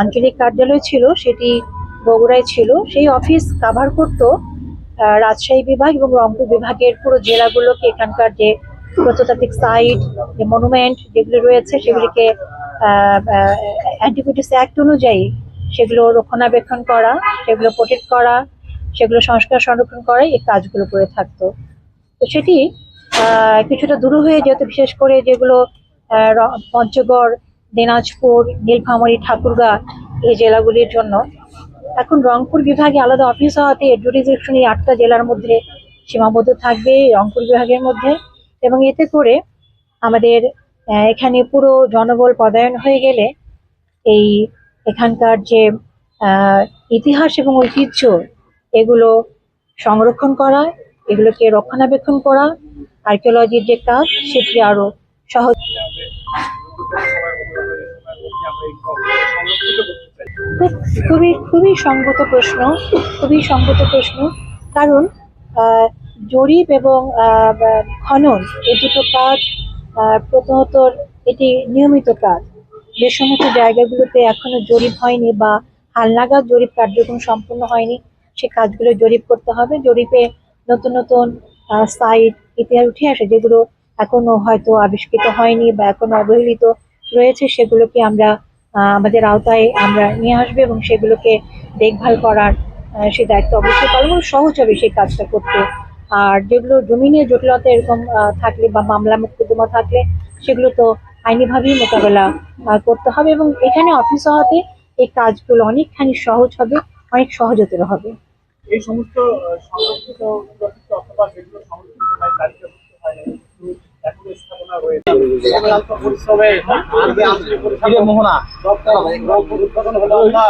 আঞ্চলিক কার্যালয় ছিল, সেটি বগুড়ায় ছিল। সেই অফিস কাভার করত রাজশাহী বিভাগ এবং রংপুর বিভাগের পুরো জেলাগুলোকে। এখানকার যে প্রত্নতাত্ত্বিক সাইট যে মনুমেন্ট যেগুলো রয়েছে, সেগুলিকে অ্যান্টিকুইটিস অ্যাক্ট অনুযায়ী সেগুলো রক্ষণাবেক্ষণ করা, সেগুলো প্রোটেক্ট করা, সেগুলো সংস্কার সংরক্ষণ করা এই কাজগুলো করে থাকতো। তো সেটি কিছুটা দূর হয়ে যেত, বিশেষ করে যেগুলো পঞ্চগড় দিনাজপুর, নীলফামারী, ঠাকুরগাঁ এই জেলাগুলির জন্য। এখন রংপুর বিভাগে আলাদা অফিস হওয়াতে জুডিসডিকশন এই আটটা জেলার মধ্যে সীমাবদ্ধ থাকবে রংপুর বিভাগের মধ্যে। এবং এতে করে আমাদের এখানে পুরো জনবল পদায়ন হয়ে গেলে এই এখানকার যে ইতিহাস এবং ঐতিহ্য, এগুলো সংরক্ষণ করা, এগুলোকে রক্ষণাবেক্ষণ করা আর্কিওলজির যে কাজ, সেটি আরও সহজ খুবই খুবই সঙ্গত প্রশ্ন, খুবই সঙ্গত প্রশ্ন। কারণ জরিপ এবং খনন এই দুটো কাজ প্রথমত এটি নিয়মিত কাজ। যে সমস্ত জায়গাগুলোতে এখনও জরিপ হয়নি বা হালনাগাদ জরিপ কার্যক্রম সম্পূর্ণ হয়নি, সে কাজগুলো জরিপ করতে হবে। জরিপে নতুন নতুন সাইট ইতিহাস উঠে আসে যেগুলো এখনও হয়তো আবিষ্কৃত হয়নি বা এখনও অবহেলিত রয়েছে, সেগুলোকে আমরা আমাদের আওতায় আমরা নিয়ে আসবে এবং সেগুলোকে দেখভাল করার সে দায়িত্ব অবশ্যই পালন সহজ হবে সেই কাজটা করতে। আর যেগুলো জমি নিয়ে জটিলতা এরকম থাকলে বা মামলা মোকদ্দমা থাকলে, সেগুলো তো আইনিভাবেই মোকাবেলা করতে হবে এবং এখানে অফিস হওয়াতে এই কাজগুলো অনেকখানি সহজ হবে, অনেক সহজতর হবে। এই সমস্ত সংরক্ষিত মোহনা। হলো আমরা